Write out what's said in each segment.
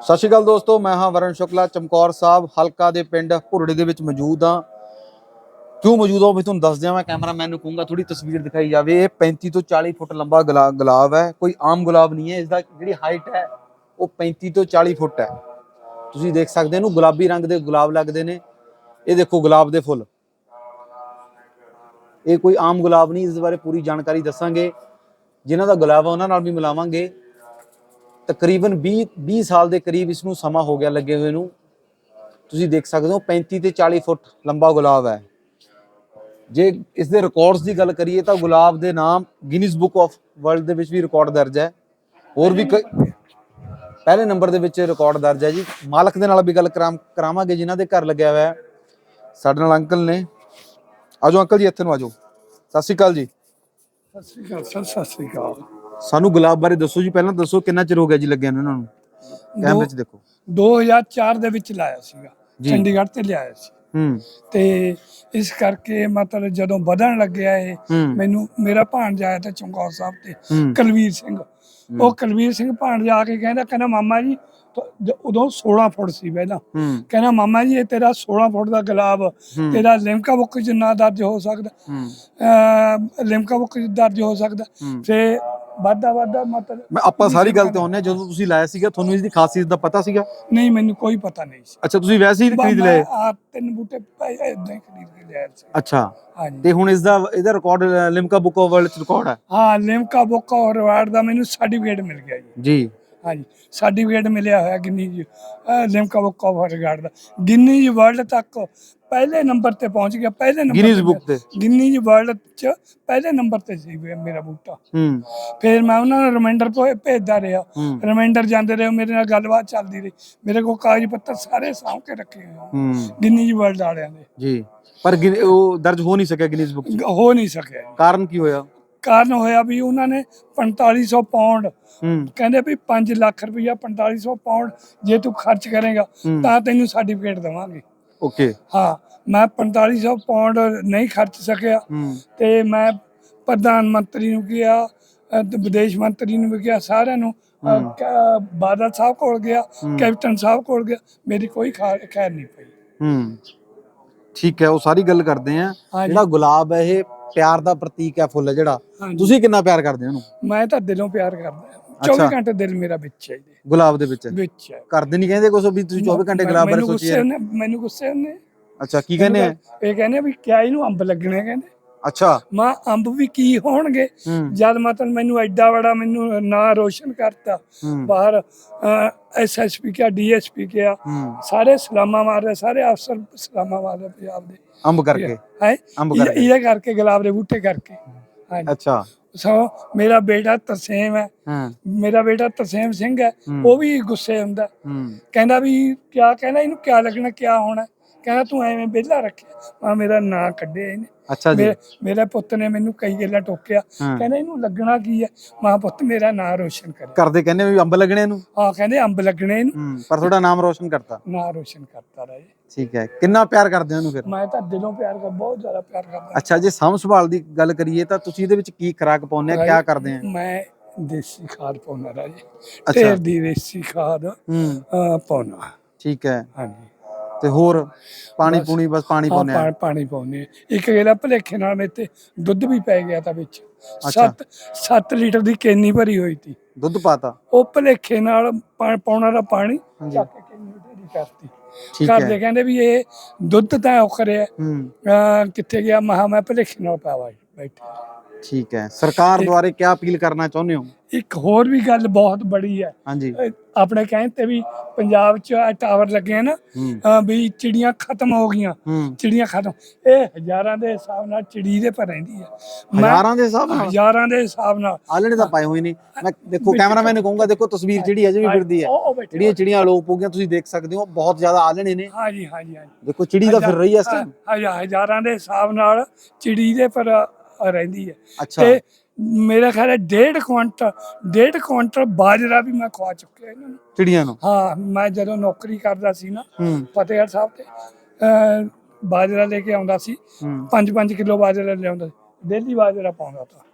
ਸਤਿ ਸ਼੍ਰੀ ਅਕਾਲ ਦੋਸਤੋ, ਮੈਂ ਹਾਂ ਵਰਨ ਸ਼ੁਕਲਾ ਚਮਕੌਰ ਸਾਹਿਬ, ਹਲਕਾ ਦੇ ਪਿੰਡ ਭੁਰੜੇ ਦੇ ਵਿੱਚ ਮੌਜੂਦ ਹਾਂ। ਕਿਉਂ ਮੌਜੂਦ ਹਾਂ? ਉਹ ਤੁਹਾਨੂੰ ਦੱਸ ਦਿਆਂ, ਮੈਂ ਕੈਮਰਾਮੈਨ ਨੂੰ ਕਹੂੰਗਾ ਥੋੜੀ ਤਸਵੀਰ ਦਿਖਾਈ ਜਾਵੇ। ਇਹ 35 ਤੋਂ 40 ਫੁੱਟ ਲੰਬਾ ਗੁਲਾਬ ਹੈ, ਕੋਈ ਆਮ ਗੁਲਾਬ ਨਹੀਂ ਹੈ। ਇਸ ਦਾ ਜਿਹੜੀ ਹਾਈਟ ਹੈ, ਉਹ 35 ਤੋਂ 40 ਫੁੱਟ ਹੈ। ਤੁਸੀਂ ਦੇਖ ਸਕਦੇ ਹੋ ਇਹਨੂੰ ਗੁਲਾਬੀ ਰੰਗ ਦੇ ਗੁਲਾਬ ਲੱਗਦੇ ਨੇ। ਇਹ ਦੇਖੋ ਗੁਲਾਬ ਦੇ ਫੁੱਲ। ਇਹ ਕੋਈ ਆਮ ਗੁਲਾਬ ਨਹੀਂ, ਇਸ ਬਾਰੇ ਪੂਰੀ ਜਾਣਕਾਰੀ ਦੱਸਾਂਗੇ। ਜਿਨ੍ਹਾਂ ਦਾ ਗੁਲਾਬ ਆ, ਉਹਨਾਂ ਨਾਲ ਵੀ ਮਿਲਾਵਾਂਗੇ। ਤਕਰੀਬਨ 20 20 ਸਾਲ ਦੇ ਕਰੀਬ ਇਸ ਨੂੰ ਸਮਾਂ ਹੋ ਗਿਆ ਲੱਗੇ ਹੋਏ ਨੂੰ। ਤੁਸੀਂ ਦੇਖ ਸਕਦੇ ਹੋ 35 ਤੇ 40 ਫੁੱਟ ਲੰਬਾ ਗੁਲਾਬ ਹੈ। ਜੇ ਇਸ ਦੇ ਰਿਕਾਰਡਸ ਦੀ ਗੱਲ ਕਰੀਏ ਤਾਂ ਗੁਲਾਬ ਦੇ ਨਾਮ ਗਿਨੀਜ਼ ਬੁੱਕ ਆਫ ਵਰਲਡ ਦੇ ਵਿੱਚ ਵੀ ਰਿਕਾਰਡ ਦਰਜ ਹੈ। ਹੋਰ ਵੀ ਕਈ- ਪਹਿਲੇ ਨੰਬਰ ਦੇ ਵਿੱਚ ਰਿਕਾਰਡ ਦਰਜ ਹੈ ਜੀ। ਮਾਲਕ ਦੇ ਨਾਲ ਵੀ ਗੱਲ ਕਰਾਂ- ਕਰਾਵਾਂਗੇ ਜਿਨ੍ਹਾਂ ਦੇ ਘਰ ਲੱਗਿਆ ਹੋਇਆ ਹੈ। ਸਾਡੇ ਨਾਲ ਅੰਕਲ ਨੇ। ਆਜੋ ਅੰਕਲ ਜੀ, ਇੱਥੇ ਨੂੰ ਆਜੋ ਸਤਿ ਸ਼੍ਰੀ ਅਕਾਲ ਜੀ। ਸਤਿ ਸ੍ਰੀ ਅਕਾਲ, ਸਰ, ਸਤਿ ਸ੍ਰੀ ਅਕਾਲ। ਸਾਨੂੰ ਗੁਲਾਬ ਬਾਰੇ ਦੱਸੋ ਜੀ ਪਹਿਲਾਂ ਦੱਸੋ ਕਿੰਨਾ ਚਿਰ ਹੋ ਗਿਆ ਜੀ ਲੱਗਿਆ ਨੂੰ ਇਹਨਾਂ ਨੂੰ? ਕੈਮਰੇ 'ਚ ਦੇਖੋ। 2004 ਦੇ ਵਿੱਚ ਲਾਇਆ ਸੀਗਾ ਜੀ। ਚੰਡੀਗੜ੍ਹ ਤੇ ਲਿਆਇਆ ਸੀ। ਹੂੰ। ਤੇ ਇਸ ਕਰਕੇ ਮਤਲਬ ਜਦੋਂ ਵਧਣ ਲੱਗਿਆ ਇਹ ਹੂੰ। ਮੈਨੂੰ ਮੇਰਾ ਭਾਣਜਾ ਆਇਆ ਤਾਂ ਚਮਕੌਰ ਸਾਹਿਬ ਤੇ ਹੂੰ। ਕਲਵੀਰ ਸਿੰਘ। ਉਹ ਕਲਵੀਰ ਸਿੰਘ ਭਾਣਜਾ ਆ ਕੇ ਕਹਿੰਦਾ ਕਹਿੰਦਾ ਮਾਮਾ ਜੀ ਤਾਂ ਜ- ਉਦੋਂ 16 ਫੁੱਟ ਸੀ ਪਹਿਲਾਂ। ਹੂੰ। ਕਹਿੰਦਾ ਮਾਮਾ ਜੀ ਇਹ ਤੇਰਾ 16 ਫੁੱਟ ਦਾ ਗੁਲਾਬ ਹੂੰ। ਤੇਰਾ ਲਿਮਕਾ ਬੁੱਕ 'ਚ ਨਾ ਦਰਜ ਹੋ ਸਕਦਾ। ਹੂੰ। ਅਹ ਲਿਮਕਾ ਬੁੱਕ ਦਰਜ ਹੋ ਸਕਦਾ। ਹੂੰ। ਤੇ ਵਾਧਾ ਵਾਧਾ ਮਤਲਬ ਮੈਂ ਆਪਾਂ ਸਾਰੀ ਗੱਲ ਤੇ ਆਉਂਦੇ ਹਾਂ ਜਦੋਂ ਤੁਸੀਂ ਲਾਇਆ ਸੀਗਾ ਤੁਹਾਨੂੰ ਇਸ ਦੀ ਖਾਸੀਅਤ ਦਾ ਪਤਾ ਸੀਗਾ? ਨਹੀਂ ਮੈਨੂੰ ਕੋਈ ਪਤਾ ਨਹੀਂ ਸੀ। ਅੱਛਾ ਤੁਸੀਂ ਵੈਸੇ ਹੀ ਖਰੀਦ ਲਏ? ਆ ਤਿੰਨ ਬੂਟੇ ਇਦਾਂ ਹੀ ਖਰੀਦ ਕੇ ਲਿਆਇਆ ਸੀ। ਅੱਛਾ। ਹਾਂਜੀ। ਤੇ ਹੁਣ ਇਸ ਦਾ ਇਹਦਾ record Limca book of world ਚ ਰਿਕਾਰਡ ਹੈ? ਹਾਂ ਲਿਮਕਾ ਬੁੱਕ ਔਰ ਰਿਵਾਰਡ ਦਾ ਮੈਨੂੰ ਸਰਟੀਫਿਕੇਟ ਮਿਲ ਗਿਆ ਜੀ। ਜੀ। ਹਾਂਜੀ। ਸਰਟੀਫਿਕੇਟ ਮਿਲਿਆ ਹੋਇਆ Ginni ji. Limca book of record ਦਾ। ਗਿੰਨੀ ਜੀ ਵਰਲਡ ਤੱਕ ਪਹਿਲੇ ਨੰਬਰ ਤੇ ਪਹੁੰਚ ਗਿਆ ਪਹਿਲੇ ਨੰਬਰ ਗਿਨੀਜ਼ ਬੁੱਕ ਤੇ? ਗਿੰਨੀ ਜੀ ਵਰਲਡ ਚ ਪਹਿਲੇ ਨੰਬਰ ਤੇ ਸੀ ਮੇਰਾ ਬੂਟਾ। ਹੂੰ। ਫਿਰ ਮੈਂ ਉਹਨਾਂ ਨੂੰ ਰਿਮਾਈਂਡਰ ਭੇਜਦਾ ਰਿਹਾ। ਰਿਮਾਈਂਡਰ ਜਾਂਦੇ ਰਹੇ ਮੇਰੇ ਨਾਲ ਗੱਲਬਾਤ ਚੱਲਦੀ ਰਹੀ। ਮੇਰੇ ਕੋਲ ਕਾਗਜ਼ ਪੱਤਰ ਸਾਰੇ ਸਾਂਭ ਕੇ ਰੱਖੇ ਹੋਏ ਗਿੰਨੀ ਜੀ ਵਰਲਡ ਵਾਲਿਆਂ ਦੇ। ਜੀ। ਪਰ ਉਹ ਦਰਜ ਹੋ ਨਹੀਂ ਸਕਿਆ ਗਿਨੀਜ਼ ਬੁੱਕ ਹੋ ਨਹੀਂ ਸਕਿਆ। ਕਾਰਨ ਕੀ ਹੋਇਆ? ਕਾਰਨ ਹੋਇਆ ਵੀ ਉਹਨਾਂ ਨੇ 4500 ਪਾਉਂਡ ਕਹਿੰਦੇ ਵੀ 5 ਲੱਖ ਰੁਪਇਆ 4500 ਪਾਉਂਡ ਜੇ ਤੂੰ ਖਰਚ ਕਰੇਗਾ। ਤਾਂ ਤੈਨੂੰ ਸਰਟੀਫਿਕੇਟ ਦੇਵਾਂਗੇ। ਓਕੇ ਹਾਂ ਮੈਂ 4500 ਪਾਉਂਡ ਨਹੀਂ ਖਰਚ ਸਕਿਆ। ਤੇ ਮੈਂ ਪ੍ਰਧਾਨ ਮੰਤਰੀ ਨੂੰ ਕਿਹਾ ਵਿਦੇਸ਼ ਮੰਤਰੀ ਨੂੰ ਵੀ ਕਿਹਾ ਸਾਰਿਆਂ ਨੂੰ ਬਾਦਲ ਸਾਹਿਬ ਕੋਲ ਗਿਆ ਕੈਪਟਨ ਸਾਹਿਬ ਕੋਲ ਗਿਆ ਮੇਰੀ ਕੋਈ ਖੈਰ ਨਹੀਂ ਪਈ। ਹੂੰ। ਠੀਕ ਹੈ ਉਹ ਸਾਰੀ ਗੱਲ ਕਰਦੇ ਆ। ਜਿਹੜਾ ਗੁਲਾਬ ਹੈ ਇਹ ਪਿਆਰ ਦਾ ਪ੍ਰਤੀਕ ਹੈ ਫੁੱਲ ਜਿਹੜਾ। ਹਾਂਜੀ। ਤੁਸੀਂ ਕਿੰਨਾ ਪਿਆਰ ਕਰਦੇ ਹੋ ਉਹਨੂੰ? ਮੈਂ ਤਾਂ ਦਿਲੋਂ ਪਿਆਰ ਕਰਦਾ 24 ਘੰਟੇ ਦਿਲ ਮੇਰਾ ਵਿੱਚ ਹੈ ਜੀ। ਗੁਲਾਬ ਦੇ ਵਿੱਚ ਵਿੱਚ ਹੈ। ਕਰਦੇ ਨਹੀਂ ਕਹਿੰਦੇ ਕੁਛ ਵੀ ਤੁਸੀਂ 24 ਘੰਟੇ ਗੁਲਾਬ ਬਾਰੇ ਮੈਨੂੰ ਗੁੱਸੇ ਸੋਚੀਏ ਉਹਨੇ ਮੈਨੂੰ ਗੁੱਸੇ ਉਹਨੇ ਅੱਛਾ ਕੀ ਕਹਿੰਦੇ ਆ? ਇਹ ਕਹਿੰਦੇ ਵੀ ਕਿਆ ਇਹਨੂੰ ਅੰਬ ਲੱਗਣੇ ਕਹਿੰਦੇ। ਅੱਛਾ। ਮਾਂ ਅੰਬ ਵੀ ਕੀ ਹੋਣਗੇ? ਜਦ ਮਤਲਬ ਮੈਨੂੰ ਐਡਾ ਬੜਾ ਮੈਨੂੰ ਨਾਂ ਰੋਸ਼ਨ ਕਰਤਾ। ਬਾਹਰ ਐਸਐਸਪੀ ਕਿਹਾ ਡੀਐਸਪੀ ਹੂੰ। ਸਾਰੇ ਸਲਾਮਾਂ ਮਾਰ ਰਹੇ ਸਾਰੇ ਅਫਸਰ ਸਲਾਮਾਂ ਮਾਰ ਰਹੇ ਪੰਜਾਬ ਦੇ। ਅੰਬ ਕਰਕੇ। ਹੈ? ਅੰਬ ਕਰਕੇ। ਇਹ ਕਰਕੇ ਗੁਲਾਬ ਦੇ ਬੂਟੇ ਕਰਕੇ। ਹਾਂਜੀ। ਅੱਛਾ। ਸੋ ਮੇਰਾ ਬੇਟਾ ਤਰਸੇਮ ਹੈ। ਮੇਰਾ ਬੇਟਾ ਤਰਸੇਮ ਸਿੰਘ ਹੈ। ਉਹ ਵੀ ਗੁੱਸੇ ਹੁੰਦਾ। ਕਹਿੰਦਾ ਵੀ ਕਿਆ ਕਹਿੰਦਾ ਇਹਨੂੰ ਕਿਆ ਲੱਗਣਾ ਕਿਆ ਹੋਣਾ? ਕਹਿੰਦਾ ਤੂੰ ਐਵੇਂ ਵਿਹਲਾ ਰੱਖਿਆ? ਮੈਂ ਮੇਰਾ ਨਾਂ ਕੱਢਿਆ ਇਹਨੇ। ਅੱਛਾ ਜੀ। ਮੇਰੇ ਮੇਰੇ ਪੁੱਤ ਨੇ ਮੈਨੂੰ ਕਈ ਗੱਲਾਂ ਟੋਕਿਆ। ਹਾਂ। ਕਹਿੰਦਾ ਇਹਨੂੰ ਲੱਗਣਾ ਕੀ ਹੈ ਮਾਂ ਪੁੱਤ ਮੇਰਾ ਨਾਂ ਰੋਸ਼ਨ ਕਰੇ ਕਰਦੇ ਕਹਿੰਦੇ ਵੀ ਅੰਬ ਲੱਗਣੇ ਇਹਨੂੰ? ਹਾਂ ਕਹਿੰਦੇ ਅੰਬ ਲੱਗਣੇ ਇਹਨੂੰ। ਹੂੰ ਪਰ ਤੁਹਾਡਾ ਨਾਮ ਰੋਸ਼ਨ ਕਰਤਾ। ਨਾਂ ਰੋਸ਼ਨ ਕਰਤਾ ਰਹੇ ਠੀਕ ਹੈ। ਕਿੰਨਾ ਪਿਆਰ ਕਰਦੇ ਹੋ ਉਹਨੂੰ ਫਿਰ? ਮੈਂ ਤਾਂ ਦਿਲੋਂ ਪਿਆਰ ਕਰ ਬਹੁਤ ਜ਼ਿਆਦਾ ਪਿਆਰ ਕਰਦਾ। ਅੱਛਾ ਜੇ ਸਾਂਭ ਸੰਭਾਲ ਦੀ ਗੱਲ ਕਰੀਏ ਤਾਂ ਤੁਸੀਂ ਇਹਦੇ ਵਿੱਚ ਕੀ ਖੁਰਾਕ ਪਾਉਂਦੇ ਆ ਕਿਆ ਕਰਦੇ ਆ ਮੈਂ ਦੇਸੀ ਖਾਦ ਪਾਉਣਾ ਰਾਜੇ ਅੱਛਾ। ਢੇਰ ਦੀ ਦੇਸੀ ਖਾਦ ਹੂੰ। ਅਹ, ਪਾਉਣਾ ਠੀਕ ਹੈ। ਹਾਂਜੀ। ਤੇ ਹੋਰ ਪਾਣੀ ਬਸ। ਪੂਣੀ ਬਸ ਪਾਣੀ ਪਾਉਂਦੇ ਆ। ਪਾਣੀ ਪਾਉਨੇ ਆ। ਇੱਕ ਗੇਲਾ ਭਲੇਖੇ ਨਾਲ ਮੇਰੇ ਤੇ ਦੁੱਧ ਵੀ ਪੈ ਗਿਆ ਤਾਂ ਵਿੱਚ। ਅੱਛਾ। 7 7 ਲੀਟਰ ਦੀ ਕੇਨੀ ਭਰੀ ਹੋਈ ਸੀ ਦੁੱਧ ਪਾਤਾ। ਉਹ ਭਲੇਖੇ ਨਾਲ ਪਾ- ਪਾਉਣਾ ਦਾ ਪਾਣੀ ਹਾਂਜੀ। ਚੱਕ ਕੇ ਕੇਨੀ ਢੇਰੀ ਕਰਤੀ। ਠੀਕ ਘਰ ਹੈ। ਦੇ ਕਹਿੰਦੇ ਵੀ ਇਹ ਦੁੱਧ ਤਾਂ ਉਹ ਕਰਿਆ ਹੂੰ। ਅਹ, ਕਿੱਥੇ ਗਿਆ? ਮਹਾ ਮੈਂ ਭਲੇਖੇ ਨਾਲ ਪਾਵਾ ਬੈਠਾ। ਠੀਕ ਹੈ। ਸਰਕਾਰ ਦੁਆਰੇ ਕਿਆ ਅਪੀਲ ਕਰਨਾ ਚਾਹੁੰਦੇ ਹੋ? ਇੱਕ ਹੋਰ ਵੀ ਗੱਲ ਬਹੁਤ ਬੜੀ ਹੈ। ਹਾਂਜੀ। ਅਹ, ਆਪਣੇ ਕਹਿਣ ਤੇ ਵੀ ਪੰਜਾਬ 'ਚ ਆਹ ਟਾਵਰ ਲੱਗੇ ਆ ਨਾ ਹੂੰ। ਅਹ, ਵੀ ਚਿੜੀਆਂ ਖਤਮ ਹੋ ਗਈਆਂ। ਹੂੰ। ਚਿੜੀਆਂ ਖਤਮ। ਇਹ ਹਜ਼ਾਰਾਂ ਦੇ ਹਿਸਾਬ ਨਾਲ ਚਿੜੀ ਦੇ ਪਰ ਰਹਿੰਦੀ ਹੈ। ਮੈਂ ਹਜ਼ਾਰਾਂ ਦੇ ਹਿਸਾਬ ਨਾਲ? ਹਜ਼ਾਰਾਂ ਦੇ ਹਿਸਾਬ ਨਾਲ। ਆਲਣੇ ਤਾਂ ਪਾਏ ਹੋਏ ਨੇ। ਮੈਂ ਦੇਖੋ ਕੈਮਰਾਮੈਨ ਨੂੰ ਕਹੂੰਗਾ ਦੇਖੋ ਤਸਵੀਰ ਜਿਹੜੀ ਅਜੇ ਵੀ ਫਿਰਦੀ ਹੈ। ਉਹ ਉਹ ਬੈਠੇ ਜਿਹੜੀਆਂ ਚਿੜੀਆਂ ਲੋਪ ਹੋ ਗਈਆਂ ਤੁਸੀਂ ਦੇਖ ਸਕਦੇ ਹੋ ਬਹੁਤ ਜ਼ਿਆਦਾ ਆਲਣੇ ਨੇ। ਹਾਂਜੀ ਹਾਂਜੀ ਹਾਂਜੀ। ਦੇਖੋ ਚਿੜੀ ਤਾਂ ਫਿਰ ਰਹੀ ਹੈ ਇਸ ਟਾਈਮ ਹਜ਼ਾਰ- ਹਜ਼ਾਰਾਂ ਦੇ ਹਿਸਾਬ ਨਾਲ ਚਿੜੀ ਦੇ ਪਰ ਰਹਿੰਦੀ ਹੈ। ਅੱਛਾ। ਤੇ ਮੇਰਾ ਖਿਆਲ ਹੈ ਡੇਢ ਕੁਇੰਟਲ ਡੇਢ ਕੁਇੰਟਲ ਬਾਜਰਾ ਵੀ ਮੈਂ ਖਵਾ ਚੁੱਕਿਆ ਇਹਨਾਂ ਨੂੰ। ਚਿੜੀਆਂ ਨੂੰ? ਹਾਂ ਮੈਂ ਜਦੋਂ ਨੌਕਰੀ ਕਰਦਾ ਸੀ ਨਾ ਫਤਿਹਗੜ੍ਹ ਸਾਹਿਬ ਤੇ ਬਾਜਰਾ ਲੈ ਕੇ ਆਉਂਦਾ ਸੀ। ਹੂੰ। 5-5 ਕਿਲੋ ਬਾਜਰਾ ਲਿਆਉਂਦਾ ਸੀ। ਡੇਲੀ ਬਾਜਰਾ ਪਾਉਂਦਾ ਤਾ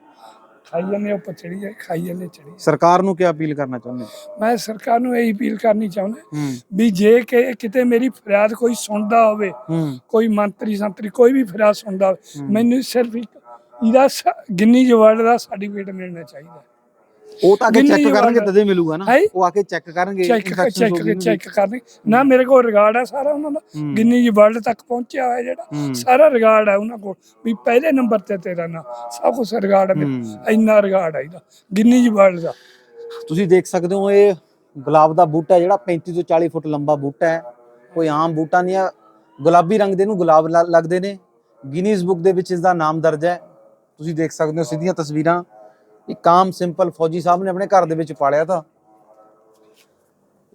ਖਾਈ ਜਾਂਦੇ ਉੱਪਰ ਚੜੀ ਜਾਏ ਖਾਈ ਜਾਂਦੇ ਚੜੀ। ਸਰਕਾਰ ਨੂੰ ਕੀ ਅਪੀਲ ਕਰਨਾ ਚਾਹੁੰਦੇ? ਹੋ? ਮੈਂ ਸਰਕਾਰ ਨੂੰ ਇਹ ਅਪੀਲ ਕਰਨੀ ਚਾਹੁੰਦਾ ਹੂੰ। ਵੀ ਜੇ ਕਿ ਕਿਤੇ ਮੇਰੀ ਫਰਿਆਦ ਕੋਈ ਸੁਣਦਾ ਹੋਵੇ ਹੂੰ। ਕੋਈ ਮੰਤਰੀ ਸੰਤਰੀ ਕੋਈ ਵੀ ਫਰਿਆਦ ਸੁਣਦਾ ਹੋਵੇ ਮੈਨੂੰ ਸਿਰਫ ਇੱਕ ਇਹਦਾ ਸ- ਗਿੰਨੀ ਜਵਰਡ ਦਾ ਸਰਟੀਫਿਕੇਟ ਮਿਲਣਾ ਚਾਹੀਦਾ ਉਹ ਤਾਂ ਕੇ ਚੈੱਕ ਕਰਨਗੇ ਤਦੇ ਮਿਲੂਗਾ ਨਾ ਹੈਂ? ਉਹ ਆ ਕੇ ਚੈੱਕ ਕਰਨਗੇ ਚੈੱਕ infections ਚੈੱਕ ਹੋ ਗਈ ਉਹਨਾਂ ਦੀ। ਚੈੱਕ ਕਰਨੀ ਨਾ ਮੇਰੇ ਕੋਲ ਰਿਕਾਰਡ ਹੈ ਸਾਰਾ ਉਹਨਾਂ ਦਾ ਹੂੰ। ਗਿੰਨੀ ਵਰਲਡ ਤੱਕ ਪਹੁੰਚਿਆ ਹੋਇਆ ਜਿਹੜਾ ਹੂੰ। ਸਾਰਾ ਰਿਕਾਰਡ ਹੈ ਉਹਨਾਂ ਕੋਲ ਵੀ ਪਹਿਲੇ ਨੰਬਰ ਤੇ ਤੇਰਾ ਨਾਂ ਸਭ ਕੁਝ ਰਿਕਾਰਡ ਹੈ। ਮੇਰਾ। ਇੰਨਾ ਰਿਕਾਰਡ ਹੈ ਇਹਦਾ ਗਿੰਨੀ ਵਰਲਡ ਦਾ ਤੁਸੀਂ ਦੇਖ ਸਕਦੇ ਹੋ ਇਹ ਗੁਲਾਬ ਦਾ ਬੂਟਾ ਹੈ ਜਿਹੜਾ 35 ਤੋਂ 40 ਫੁੱਟ ਲੰਬਾ ਬੂਟਾ ਹੈ ਕੋਈ ਆਮ ਬੂਟਾ ਨਹੀਂ ਹੈ ਗੁਲਾਬੀ ਰੰਗ ਦੇ ਨੂੰ ਗੁਲਾਬ ਲ- ਲੱਗਦੇ ਨੇ ਗਿਨੀਜ਼ ਬੁੱਕ ਦੇ ਵਿੱਚ ਇਸ ਦਾ ਨਾਮ ਦਰਜ ਹੈ ਤੁਸੀਂ ਦੇਖ ਸਕਦੇ ਹੋ ਸਿੱਧੀਆਂ ਤਸਵੀਰਾਂ। ਇੱਕ ਕਾਮ ਸਿੰਪਲ ਫੌਜੀ ਸਾਹਿਬ ਨੇ ਆਪਣੇ ਘਰ ਦੇ ਵਿੱਚ ਪਾਲਿਆ ਤਾਂ।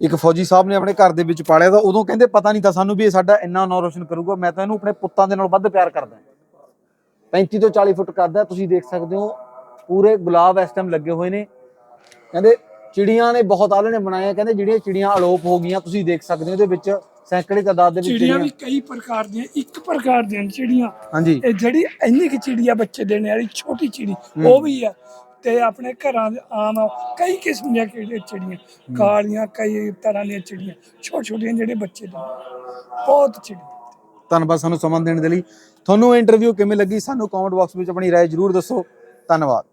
ਇੱਕ ਫੌਜੀ ਸਾਹਿਬ ਨੇ ਆਪਣੇ ਘਰ ਦੇ ਵਿੱਚ ਪਾਲਿਆ ਤਾਂ ਉਦੋਂ ਕਹਿੰਦੇ ਪਤਾ ਨਹੀਂ ਤਾਂ ਸਾਨੂੰ ਵੀ ਇਹ ਸਾਡਾ ਇੰਨਾ ਨਾਂ ਰੋਸ਼ਨ ਕਰੂਗਾ, ਮੈਂ ਤਾਂ ਇਹਨੂੰ ਆਪਣੇ ਪੁੱਤਾਂ ਦੇ ਨਾਲ ਵੱਧ ਪਿਆਰ ਕਰਦਾ 35 ਤੋਂ 40 ਫੁੱਟ ਕਰਦਾ ਤੁਸੀਂ ਦੇਖ ਸਕਦੇ ਹੋ, ਪੂਰੇ ਗੁਲਾਬ ਇਸ ਟਾਈਮ ਲੱਗੇ ਹੋਏ ਨੇ। ਕਹਿੰਦੇ ਚਿੜੀਆਂ ਨੇ ਬਹੁਤ ਆਲਣੇ ਬਣਾਏ ਆ, ਕਹਿੰਦੇ ਜਿਹੜੀਆਂ ਚਿੜੀਆਂ ਅਲੋਪ ਹੋ ਗਈਆਂ, ਤੁਸੀਂ ਦੇਖ ਸਕਦੇ ਹੋ ਇਹਦੇ ਵਿੱਚ ਸੈਂਕੜੇ ਤਾਦਾਦ ਦੇ ਵਿੱਚ ਚਿੜੀਆਂ ਵੀ ਕਈ ਪ੍ਰਕਾਰ ਦੀਆਂ ਇੱਕ ਪ੍ਰਕਾਰ ਦੀਆਂ ਨੀ ਚਿੜੀਆਂ ਹਾਂਜੀ ਇਹ ਜਿਹੜੀ ਇੰਨੀ ਕਿ ਚਿੜੀਆ ਬੱਚੇ ਦੇਣੇ ਵਾਲੀ ਛੋਟੀ ਚਿੜੀ ਉਹ ਵੀ ਆ ਤੇ ਆਪਣੇ ਘਰਾਂ ਦੇ ਆਮ ਕਈ ਕਿਸਮ ਦੀਆਂ ਕਿਹੜੀਆਂ ਚਿੜੀਆਂ ਕਾਲੀਆਂ ਕਈ ਤਰ੍ਹਾਂ ਦੀਆਂ ਚਿੜੀਆਂ ਛੋਟੇ ਛੋਟੀਆਂ ਜਿਹੜੇ ਬੱਚੇ ਦੇ ਬਹੁਤ ਚਿੜੀਆਂ ਧੰਨਵਾਦ ਸਾਨੂੰ ਸਮਾਂ ਦੇਣ ਦੇ ਲਈ ਤੁਹਾਨੂੰ ਇੰਟਰਵਿਊ ਕਿਵੇਂ ਲੱਗੀ ਸਾਨੂੰ ਕਮੈਂਟ ਬਾਕਸ ਵਿੱਚ ਆਪਣੀ رائے ਜਰੂਰ ਦੱਸੋ ਧੰਨਵਾਦ